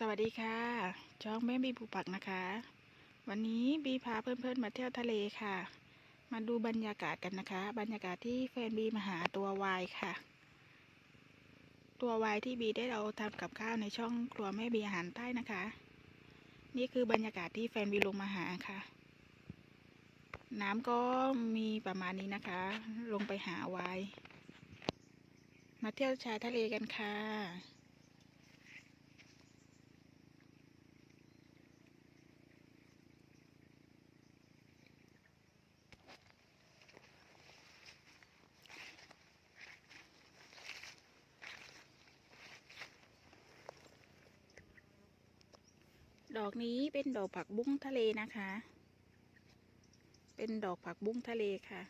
สวัสดีค่ะ ช่องแม่บีผูปักนะคะ วันนี้บีพาเพื่อนๆมาเที่ยวทะเลค่ะ มาดูบรรยากาศกันนะคะ บรรยากาศที่แฟนบีมาหาตัววายค่ะ ตัววายที่บีได้เราทำกับข้าวในช่องครัวแม่บีอาหารใต้นะคะ นี่คือบรรยากาศที่แฟนบีลงมาหาค่ะ น้ำก็มีประมาณนี้นะคะ ลงไปหาวายมาเที่ยวชายทะเลกันค่ะ ดอกนี้เป็นดอกผักบุ้งทะเลนะคะ เป็นดอกผักบุ้งทะเลค่ะ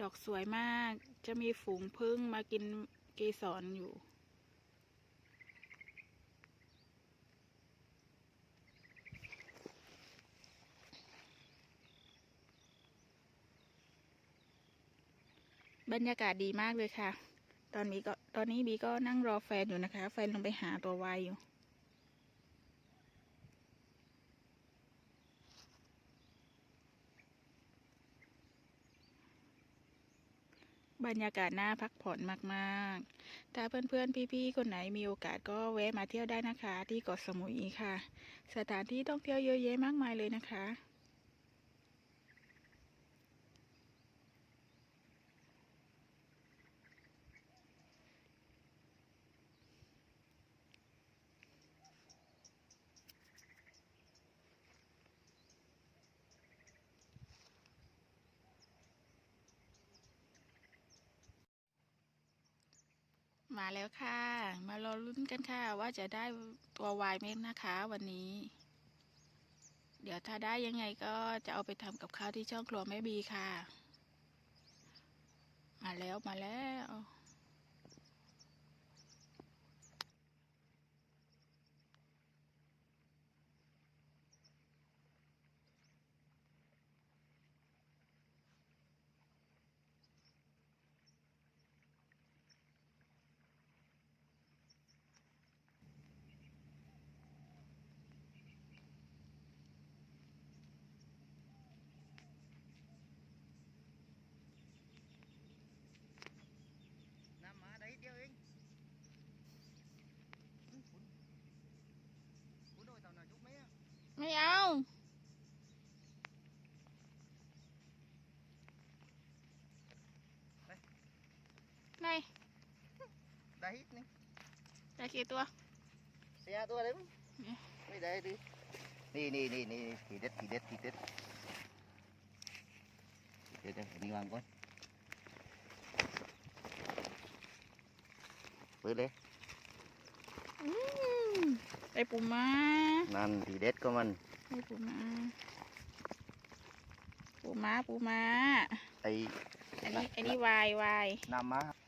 ดอกสวยมาก จะมีฝูงพึ่งมากินเกสรอยู่บรรยากาศดีมากเลยค่ะ ตอนนี้ก็ตอนนี้บีก็นั่งรอแฟนอยู่นะคะ แฟนลงไปหาตัววายอยู่ บรรยากาศน่าพักผ่อนมากๆ ถ้าเพื่อนๆ พี่ๆ คนไหนมีโอกาสก็แวะมาเที่ยวได้นะคะ ที่เกาะสมุยค่ะ สถานที่ท่องเที่ยวเยอะแยะมากมายเลยนะคะ มาแล้วค่ะ มารอลุ้นกันค่ะ ว่าจะได้ตัววายไหมนะคะ วันนี้ เดี๋ยวถ้าได้ยังไงก็จะเอาไปทำกับข้าวที่ช่องครัวแม่บีค่ะ มาแล้วมาแล้ว น้ำมาได้เดียวเองอุ๊ยคุณคุณโดยตอนนั้นยุกไหมอะ ไม่เอา ไม่ ได้อีกนี่ได้กี่ตัวเสียตัวเลยมั้งเนี่ยไม่ได้ดินี่นี่นี่นี่ทีเด็ดทีเด็ดทีเด็ดเดี๋ยวเดี๋ยวนี่วางก่อนเปิดเลยอืมได้ปูม้านั่นทีเด็ดก็มันได้ปูม้าปูม้าปูม้าไอ้อันนี้อันนี้วายวายน้ำมา